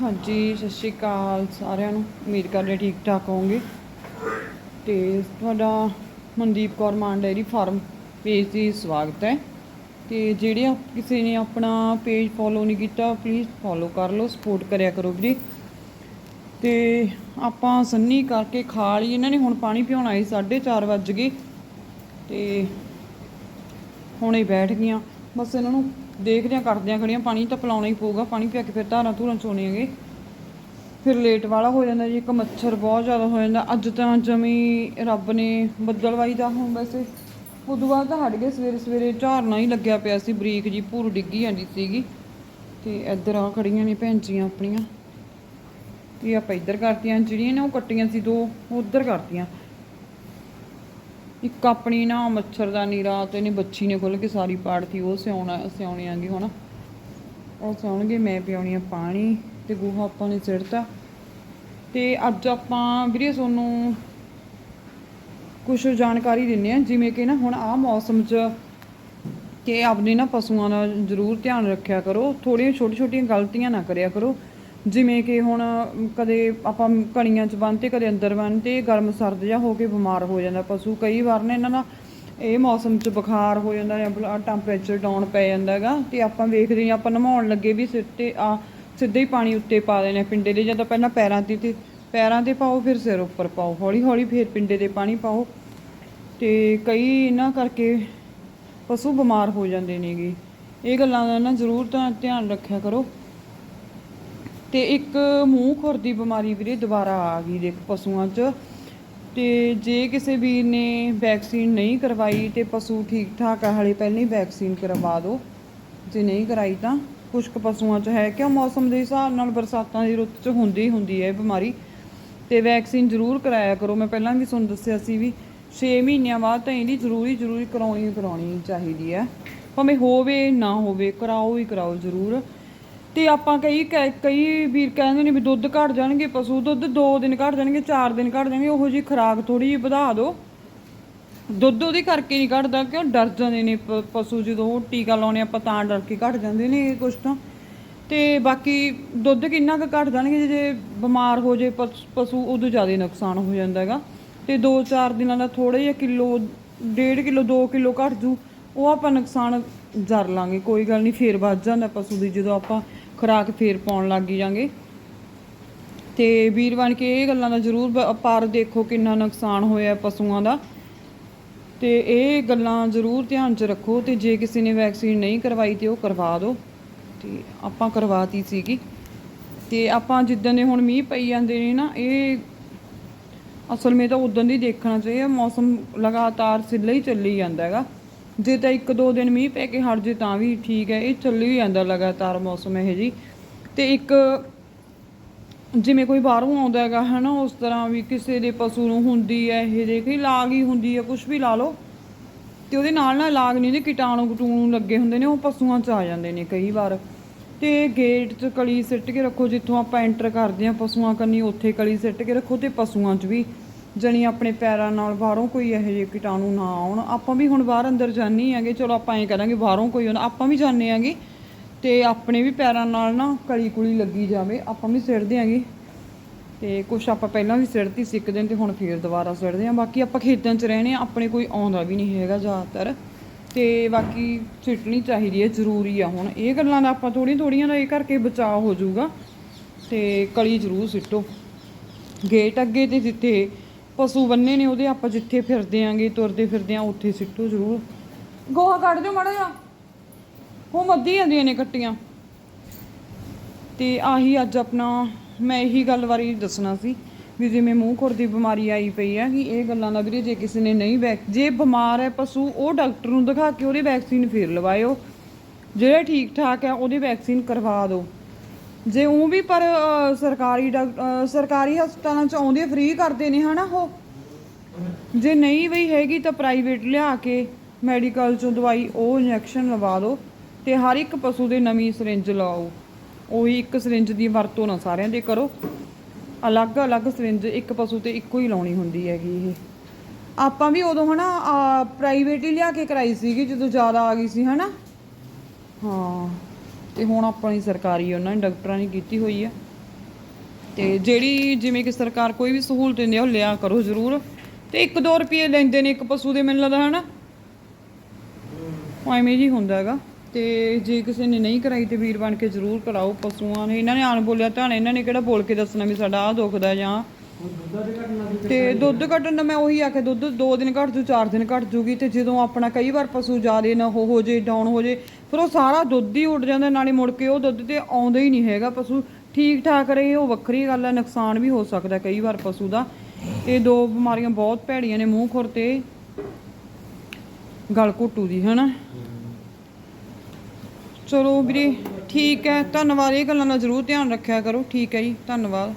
ਹਾਂਜੀ, ਸਤਿ ਸ਼੍ਰੀ ਅਕਾਲ ਸਾਰਿਆਂ ਨੂੰ। ਉਮੀਦ ਕਰਦੇ ਠੀਕ ਠਾਕ ਹੋਵੋਗੇ। ਤੇ ਤੁਹਾਡਾ Mandeep Kaur Maan dairy farm page ਦੀ ਸਵਾਗਤ ਹੈ। ਤੇ ਜਿਹੜੇ ਕਿਸੇ ਨੇ ਆਪਣਾ ਪੇਜ ਫੋਲੋ ਨਹੀਂ ਕੀਤਾ ਪਲੀਜ਼ ਫੋਲੋ ਕਰ ਲਓ ਸਪੋਰਟ ਕਰਿਆ ਕਰੋ ਵੀਰੇ। ਤੇ ਆਪਾਂ ਸੰਨੀ ਕਰਕੇ ਖਾ ਲਈ। ਇਹਨਾਂ ਨੇ ਹੁਣ ਪਾਣੀ ਪਿਉਣਾ ਸੀ 4:30 ਵੱਜ ਗਏ। ਤੇ ਹੁਣੇ ਬੈਠ ਗਈਆਂ। ਬਸ ਇਹਨਾਂ ਨੂੰ ਦੇਖਦੇ ਆ ਕਰਦੇ ਆ ਖੜੀਆਂ, ਪਾਣੀ ਤਾਂ ਪਿਲਾਉਣਾ ਹੀ ਪਊਗਾ, ਪਾਣੀ ਪਿਆ ਕੇ ਫਿਰ ਧਾਰਾਂ ਧੂਰਾਂ ਚੋਣੇ ਹੈਗੇ ਫਿਰ ਲੇਟ ਵਾਲਾ ਹੋ ਜਾਂਦਾ ਜੀ, ਇੱਕ ਮੱਛਰ ਬਹੁਤ ਜ਼ਿਆਦਾ ਹੋ ਜਾਂਦਾ। ਅੱਜ ਤਾਂ ਜਮੀ ਰੱਬ ਨੇ ਬੱਦਲਵਾਈ ਦਾ ਹੁਣ ਵੈਸੇ। ਉਦੋਂ ਬਾਅਦ ਤਾਂ ਹਟ ਗਏ, ਸਵੇਰੇ ਸਵੇਰੇ ਝਾਰਨਾ ਹੀ ਲੱਗਿਆ ਪਿਆ ਸੀ, ਬਰੀਕ ਜੀ ਭੂਰ ਡਿੱਗੀ ਜਾਂਦੀ ਸੀਗੀ। ਤੇ ਇੱਧਰ ਆ ਖੜੀਆਂ ਨੇ ਭੈਣ ਜੀਆਂ ਆਪਣੀਆਂ। ਤੇ ਆਪਾਂ ਇੱਧਰ ਕਰਤੀਆਂ, ਜਿਹੜੀਆਂ ਨੇ ਉਹ ਕੱਟੀਆਂ ਸੀ, ਦੋ ਉਹ ਉੱਧਰ ਕਰਤੀਆਂ। ਇੱਕ ਆਪਣੀ ਨਾ ਮੱਛਰਦਾਨੀ ਰਾਤ ਇਹਨੇ ਬੱਚੀ ਨੇ ਖੁੱਲ ਕੇ ਸਾਰੀ ਪਾੜਤੀ, ਉਹ ਸਿਆਉਣਾ ਸਿਆਉਣੀ ਆਂਗੀ ਹੁਣ। ਉਹ ਸਿਆਉਣਗੇ ਮੈਂ ਪਿਆਉਣੀ ਆ ਪਾਣੀ ਤੇ ਗੋਹਾ ਆਪਾਂ ਨੇ ਸਿੜਤਾ। ਤੇ ਅੱਜ ਆਪਾਂ ਵੀਰੇ ਤੁਹਾਨੂੰ ਕੁਝ ਜਾਣਕਾਰੀ ਦਿੰਨੇ ਆ, ਜਿਵੇਂ ਕਿ ਨਾ ਹੁਣ ਆਹ ਮੌਸਮ 'ਚ ਕਿ ਆਪਣੇ ਨਾ ਪਸ਼ੂਆਂ ਦਾ ਜ਼ਰੂਰ ਧਿਆਨ ਰੱਖਿਆ ਕਰੋ ਥੋੜੀਆਂ ਛੋਟੀ ਛੋਟੀਆਂ ਗਲਤੀਆਂ ਨਾ ਕਰਿਆ ਕਰੋ। ਜਿਵੇਂ ਕਿ ਹੁਣ ਕਦੇ ਆਪਾਂ ਕਣੀਆਂ 'ਚ ਬੰਨ੍ਹ ਬੰਨ੍ਹਤੇ ਕਦੇ ਅੰਦਰ ਬੰਨ੍ਹ ਬੰਨ੍ਹਤੇ ਗਰਮ ਸਰਦ ਜਿਹਾ ਹੋ ਕੇ ਬਿਮਾਰ ਹੋ ਜਾਂਦਾ ਪਸ਼ੂ। ਕਈ ਵਾਰ ਨਾ ਇਹਨਾਂ ਦਾ ਇਹ ਮੌਸਮ 'ਚ ਬੁਖਾਰ ਹੋ ਜਾਂਦਾ ਜਾਂ ਟੈਂਪਰੇਚਰ ਡਾਊਨ ਪੈ ਜਾਂਦਾ ਹੈਗਾ ਤੇ ਆਪਾਂ ਵੇਖਦੇ ਹਾਂ, ਆਪਾਂ ਨਹਾਉਣ ਲੱਗੇ ਵੀ ਸਿਰ ਤੇ ਆ ਸਿੱਧੇ ਹੀ ਪਾਣੀ ਉੱਤੇ ਪਾ ਦੇਣਾ ਪਿੰਡੇ ਦੇ ਜਦੋਂ ਪਹਿਲਾਂ ਪੈਰਾਂ ਤੇ ਤੇ ਪੈਰਾਂ ਤੇ ਪਾਓ, ਫਿਰ ਸਿਰ ਉੱਪਰ ਪਾਓ। ਹੌਲੀ ਹੌਲੀ ਫਿਰ ਪਿੰਡੇ ਦੇ ਪਾਣੀ ਪਾਓ। ਤੇ ਕਈ ਇਹਨਾਂ ਕਰਕੇ ਪਸ਼ੂ ਬਿਮਾਰ ਹੋ ਜਾਂਦੇ ਨੇਗੇ। ਇਹ ਗੱਲਾਂ ਦਾ ਨਾ ਜ਼ਰੂਰ ਤਾਂ ਧਿਆਨ ਰੱਖਿਆ ਕਰੋ। ਤੇ ਇੱਕ ਮੂੰਹ ਖੁਰ ਦੀ ਬਿਮਾਰੀ ਵੀਰੇ ਦੁਬਾਰਾ ਆ ਗਈ ਦੇਖ ਪਸ਼ੂਆਂ 'ਚ। ਤੇ ਜੇ ਕਿਸੇ ਵੀਰ ਨੇ ਵੈਕਸੀਨ ਨਹੀਂ ਕਰਵਾਈ ਤੇ ਪਸ਼ੂ ਠੀਕ ਠਾਕ ਆ, ਹਲੇ ਪਹਿਲਾਂ ਹੀ ਵੈਕਸੀਨ ਕਰਵਾ ਦਿਓ ਜੇ ਨਹੀਂ ਕਰਾਈ ਤਾਂ ਕੁਝ ਕੁ ਪਸ਼ੂਆਂ 'ਚ ਹੈ ਕਿ ਮੌਸਮ ਦੇ ਹਿਸਾਬ ਨਾਲ ਬਰਸਾਤਾਂ ਦੀ ਰੁੱਤ 'ਚ ਹੁੰਦੀ ਹੀ ਹੁੰਦੀ ਹੈ ਇਹ ਬਿਮਾਰੀ। ਤੇ ਵੈਕਸੀਨ ਜ਼ਰੂਰ ਕਰਾਇਆ ਕਰੋ। ਮੈਂ ਪਹਿਲਾਂ ਵੀ ਤੁਹਾਨੂੰ ਦੱਸਿਆ ਸੀ ਵੀ 6 ਮਹੀਨਿਆਂ ਬਾਅਦ ਤਾਂ ਇਹਦੀ ਜ਼ਰੂਰੀ ਜ਼ਰੂਰੀ ਕਰਾਉਣੀ ਹੀ ਕਰਾਉਣੀ ਚਾਹੀਦੀ ਹੈ। ਭਾਵੇਂ ਹੋਵੇ, ਨਾ ਹੋਵੇ, ਕਰਾਓ ਹੀ ਕਰਾਓ ਜ਼ਰੂਰ। ਤੇ ਆਪਾਂ ਕਈ ਕਹਿ ਕਈ ਵੀਰ ਕਹਿੰਦੇ ਨੇ ਵੀ ਦੁੱਧ ਘਟ ਜਾਣਗੇ, ਪਸ਼ੂ ਦੁੱਧ 2 ਦਿਨ ਘਟ ਜਾਣਗੇ 4 ਦਿਨ ਘਟ ਜਾਣਗੇ, ਉਹੋ ਜੀ ਖੁਰਾਕ ਥੋੜੀ ਜਿਹੀ ਵਧਾ ਦਿਓ। ਦੁੱਧ ਉਹਦੇ ਕਰਕੇ ਨਹੀਂ ਘਟਦਾ, ਕਿਉਂ ਡਰ ਜਾਂਦੇ ਨੇ ਪ- ਪਸ਼ੂ ਜਦੋਂ ਉਹ ਟੀਕਾ ਲਾਉਣੇ ਆਪਾਂ ਤਾਂ ਡਰ ਕੇ ਘਟ ਜਾਂਦੇ ਨੇ ਇਹ ਕੁਛ ਤਾਂ। ਤੇ ਬਾਕੀ ਦੁੱਧ ਕਿੰਨਾ ਕੁ ਘਟ ਜਾਣਗੇ, ਜੇ ਬਿਮਾਰ ਹੋ ਜੇ ਪਸ- ਪਸ਼ੂ, ਉਦੋਂ ਜ਼ਿਆਦਾ ਨੁਕਸਾਨ ਹੋ ਜਾਂਦਾ ਹੈਗਾ। ਤੇ 2-4 ਦਿਨਾਂ ਦਾ ਥੋੜਾ ਜਿਹਾ ਕਿਲੋ 1.5 ਕਿਲੋ 2 ਕਿਲੋ ਘਟ ਜੂ। ਉਹ ਆਪਾਂ ਨੁਕਸਾਨ ਜਰ ਲਾਂਗੇ, ਕੋਈ ਗੱਲ ਨਹੀਂ, ਫੇਰ ਵੱਧ ਜਾਂਦਾ ਪਸ਼ੂ ਦੀ, ਜਦੋਂ ਆਪਾਂ ਖੁਰਾਕ ਫੇਰ ਪਾਉਣ ਲੱਗ ਜਾਂਗੇ। ਤੇ ਵੀਰ ਬਣ ਕੇ ਇਹ ਗੱਲਾਂ ਦਾ ਜ਼ਰੂਰ ਬ- ਦੇਖੋ ਕਿੰਨਾ ਨੁਕਸਾਨ ਹੋਇਆ ਪਸ਼ੂਆਂ ਦਾ। ਤੇ ਇਹ ਗੱਲਾਂ ਜ਼ਰੂਰ ਧਿਆਨ 'ਚ ਰੱਖੋ, ਤੇ ਜੇ ਕਿਸੇ ਨੇ ਵੈਕਸੀਨ ਨਹੀਂ ਕਰਵਾਈ ਤੇ ਉਹ ਕਰਵਾ ਦਿਓ। ਤੇ ਆਪਾਂ ਕਰਵਾਤੀ ਸੀਗੀ। ਤੇ ਆਪਾਂ ਜਿੱਦਾਂ ਦੇ ਹੁਣ ਮੀਂਹ ਪਈ ਜਾਂਦੇ ਨੇ ਨਾ, ਇਹ ਅਸਲ ਵਿੱਚ ਤਾਂ ਉਦੋਂ ਦੀ ਦੇਖਣਾ ਚਾਹੀਦਾ ਮੌਸਮ ਲਗਾਤਾਰ ਸਿੱਧਾ ਹੀ ਚੱਲੀ ਜਾਂਦਾ ਹੈਗਾ। ਜੇ ਤਾਂ ਇੱਕ ਦੋ ਦਿਨ ਮੀਂਹ ਪੈ ਕੇ ਹਟ ਜੇ ਤਾਂ ਵੀ ਠੀਕ ਹੈ, ਇਹ ਚੱਲੀ ਹੀ ਜਾਂਦਾ ਲਗਾਤਾਰ ਮੌਸਮ ਇਹ ਜੀ ਤੇ ਇੱਕ ਜਿਵੇਂ ਕੋਈ ਬਾਹਰੋਂ ਆਉਂਦਾ ਹੈਗਾ, ਹਨਾ, ਉਸ ਤਰ੍ਹਾਂ ਵੀ ਕਿਸੇ ਦੇ ਪਸ਼ੂ ਨੂੰ ਹੁੰਦੀ ਹੈ, ਇਹ ਦੇਖੀ ਲਾਗ ਹੀ ਹੁੰਦੀ ਹੈ ਕੁਝ ਵੀ ਲਾ ਲਓ। ਤੇ ਉਹਦੇ ਨਾਲ ਨਾਲ ਲਾਗ ਨਹੀਂ ਦੇ ਕੀਟਾਣੂ ਕਟੂਣੂ ਲੱਗੇ ਹੁੰਦੇ ਨੇ, ਉਹ ਪਸ਼ੂਆਂ 'ਚ ਆ ਜਾਂਦੇ ਨੇ ਕਈ ਵਾਰ। ਤੇ ਗੇਟ 'ਚ ਕਲੀ ਸਿੱਟ ਕੇ ਰੱਖੋ, ਜਿੱਥੋਂ ਆਪਾਂ ਐਂਟਰ ਕਰਦੇ ਹਾਂ ਪਸ਼ੂਆਂ ਕੰਨੀ, ਉੱਥੇ ਕਲੀ ਸਿੱਟ ਕੇ ਰੱਖੋ ਤੇ ਪਸ਼ੂਆਂ 'ਚ ਵੀ ਜਣੀ ਆਪਣੇ ਪੈਰਾਂ ਨਾਲ ਬਾਹਰੋਂ ਕੋਈ ਇਹੋ ਜਿਹੇ ਕੀਟਾਣੂ ਨਾ ਆਉਣ। ਆਪਾਂ ਵੀ ਹੁਣ ਬਾਹਰ ਅੰਦਰ ਜਾਣੀ ਹੈਗੇ, ਚਲੋ ਆਪਾਂ ਐਂ ਕਰਾਂਗੇ ਬਾਹਰੋਂ ਕੋਈ ਆਉਂਦਾ ਆਪਾਂ ਵੀ ਜਾਂਦੇ ਆਂਗੇ ਤੇ ਆਪਣੇ ਵੀ ਪੈਰਾਂ ਨਾਲ ਨਾ ਕਲੀ ਕੁਲੀ ਲੱਗੀ ਜਾਵੇ, ਆਪਾਂ ਵੀ ਸਿੱਟਦੇ ਆਂਗੇ ਤੇ ਕੁਛ ਆਪਾਂ ਪਹਿਲਾਂ ਵੀ ਸਿੱਟਤੀ ਸੀ, ਇੱਕ ਦਿਨ ਤੇ ਹੁਣ ਫੇਰ ਦੁਬਾਰਾ ਸਿੱਟਦੇ ਆਂ ਬਾਕੀ ਆਪਾਂ ਖੇਤਾਂ 'ਚ ਰਹਿਣੇ ਆ ਆਪਣੇ ਕੋਈ ਆਉਂਦਾ ਵੀ ਨਹੀਂ ਹੈਗਾ ਜ਼ਿਆਦਾਤਰ। ਤੇ ਬਾਕੀ ਸਿੱਟਣੀ ਚਾਹੀਦੀ ਹੈ, ਜ਼ਰੂਰੀ ਆ ਹੁਣ। ਇਹ ਗੱਲਾਂ ਦਾ ਆਪਾਂ ਥੋੜੀਆਂ ਥੋੜੀਆਂ ਦਾ ਇਹ ਕਰਕੇ ਬਚਾਅ ਹੋ ਜਾਊਗਾ। ਤੇ ਕਲੀ ਜ਼ਰੂਰ ਸਿੱਟੋ। ਗੇਟ ਅੱਗੇ ਤੇ ਜਿੱਥੇ ਪਸ਼ੂ ਬੰਨੇ ਨੇ, ਉਹਦੇ ਆਪਾਂ ਜਿੱਥੇ ਫਿਰਦੇ ਆਂਗੇ, ਤੁਰਦੇ ਫਿਰਦੇ ਆਂ, ਉੱਥੇ ਸਿੱਟੋ ਜ਼ਰੂਰ। ਗੋਹਾ ਕੱਢ ਦਿਓ ਮਾੜਾ ਜਿਹਾ। ਉਹ ਮੱਦੀ ਜਾਂਦੀਆਂ ਨੇ ਕੱਟੀਆਂ। ਤੇ ਆਹੀ ਅੱਜ ਆਪਣਾ, ਮੈਂ ਇਹੀ ਗੱਲ ਬਾਰੇ ਦੱਸਣਾ ਸੀ, ਵੀ ਜਿਵੇਂ ਮੂੰਹ ਖੁਰ ਦੀ ਬਿਮਾਰੀ ਆਈ ਪਈ ਆ, ਕਿ ਇਹ ਗੱਲਾਂ ਦਾ ਵੀਰੇ ਜੇ ਕਿਸੇ ਨੇ ਨਹੀਂ ਵੈਕ, ਜੇ ਬਿਮਾਰ ਹੈ ਪਸ਼ੂ, ਉਹ ਡਾਕਟਰ ਨੂੰ ਦਿਖਾ ਕੇ ਉਹਦੀ ਵੈਕਸੀਨ ਫੇਰ ਲਵਾਇਓ। ਜਿਹੜਾ ਠੀਕ ਠਾਕ ਹੈ ਉਹਦੀ ਵੈਕਸੀਨ ਕਰਵਾ ਦਿਓ। ਜੇ ਉਹ ਵੀ ਪਰ ਅ, ਸਰਕਾਰੀ ਡਾਕ- ਅ, ਸਰਕਾਰੀ ਹਸਪਤਾਲਾਂ ਚ ਆਉਂਦੇ ਫ੍ਰੀ ਕਰਦੇ ਨੇ ਹਨਾ ਉਹ? ਜੇ ਨਹੀਂ ਬਈ ਹੈਗੀ ਤਾਂ ਪ੍ਰਾਈਵੇਟ ਲਿਆ ਕੇ ਮੈਡੀਕਲ ਚੋਂ ਦਵਾਈ ਉਹ ਇੰਜੈਕਸ਼ਨ ਲਵਾ ਦਿਓ ਤੇ ਹਰ ਇੱਕ ਪਸ਼ੂ ਦੇ ਨਵੀਂ ਸਿਰਿੰਜ ਲਾਓ। ਉਹੀ ਇੱਕ ਸਿਰਿੰਜ ਦੀ ਵਰਤੋਂ ਨਾ ਸਾਰਿਆਂ ਦੇ ਕਰੋ। ਅਲੱਗ-ਅਲੱਗ ਸਿਰਿੰਜ ਇੱਕ ਪਸ਼ੂ ਤੇ ਇੱਕੋ ਹੀ ਲਾਉਣੀ ਹੁੰਦੀ ਹੈਗੀ ਇਹ। ਆਪਾਂ ਵੀ ਉਦੋਂ ਹਨਾ ਪ੍ਰਾਈਵੇਟ ਹੀ ਲਿਆ ਕੇ ਕਰਾਈ ਸੀਗੀ ਜਦੋਂ ਜ਼ਿਆਦਾ ਆ ਗਈ ਸੀ ਹਨਾ? ਹਾਂ। ਤੇ ਹੁਣ ਆਪਣੀ ਸਰਕਾਰੀ ਉਹਨਾਂ ਨੇ ਡਾਕਟਰਾਂ ਨੇ ਕੀਤੀ ਹੋਈ ਆ। ਤੇ ਜਿਹੜੀ ਜਿਵੇਂ ਕਿ ਸਰਕਾਰ ਕੋਈ ਵੀ ਸਹੂਲਤ ਦਿੰਦੀ ਆ, ਉਹ ਲਿਆ ਕਰੋ ਜ਼ਰੂਰ। ਤੇ 1-2 ਰੁਪਏ ਲੈਂਦੇ ਨੇ ਇੱਕ ਪਸ਼ੂ ਦੇ, ਮੈਨੂੰ ਲੱਗਦਾ ਹਨਾ? ਐਵੇਂ ਜੀ ਹੁੰਦਾ ਹੈਗਾ। ਤੇ ਜੇ ਕਿਸੇ ਨੇ ਨਹੀਂ ਕਰਾਈ ਤੇ ਵੀਰ ਬਣ ਕੇ ਜ਼ਰੂਰ ਕਰਾਓ ਪਸ਼ੂਆਂ ਨੇ। ਇਹਨਾਂ ਨੇ ਆਣ ਬੋਲਿਆ ਤਾਂ ਇਹਨਾਂ ਨੇ ਕਿਹੜਾ ਬੋਲ ਕੇ ਦੱਸਣਾ ਵੀ ਸਾਡਾ ਆਹ ਦੁਖਦਾ ਜਾਂ ਤੇ ਦੁੱਧ ਘਟਣ ਦਾ ਮੈਂ ਉਹੀ ਆਖਿਆ, ਦੁੱਧ 2 ਦਿਨ ਘਟ ਜੂ 4 ਦਿਨ ਘਟ ਜੂਗੀ ਤੇ ਜਦੋਂ ਆਪਣਾ ਕਈ ਵਾਰ ਪਸ਼ੂ ਜ਼ਿਆਦੇ ਨਾ ਹੋ ਹੋ ਜੇ ਡਾਊਨ ਹੋ ਜੇ, ਫਿਰ ਉਹ ਸਾਰਾ ਦੁੱਧ ਹੀ ਉੱਡ ਜਾਂਦਾ, ਨਾਲੇ ਮੁੜ ਕੇ ਉਹ ਦੁੱਧ ਤੇ ਆਉਂਦਾ ਹੀ ਨਹੀਂ ਹੈਗਾ ਪਸ਼ੂ। ਠੀਕ ਠਾਕ ਰਹੇ, ਉਹ ਵੱਖਰੀ ਗੱਲ ਹੈ ਨੁਕਸਾਨ ਵੀ ਹੋ ਸਕਦਾ ਕਈ ਵਾਰ ਪਸ਼ੂ ਦਾ। ਇਹ ਦੋ ਬਿਮਾਰੀਆਂ ਬਹੁਤ ਭੈੜੀਆਂ ਨੇ, ਮੂੰਹ, ਖੁਰ ਤੇ ਗਲ ਘੁੱਟੂ ਦੀ, ਹਨਾ? ਚਲੋ ਵੀਰੇ, ਠੀਕ ਹੈ, ਧੰਨਵਾਦ, ਇਹ ਗੱਲਾਂ ਦਾ ਜ਼ਰੂਰ ਧਿਆਨ ਰੱਖਿਆ ਕਰੋ, ਠੀਕ ਹੈ ਜੀ, ਧੰਨਵਾਦ।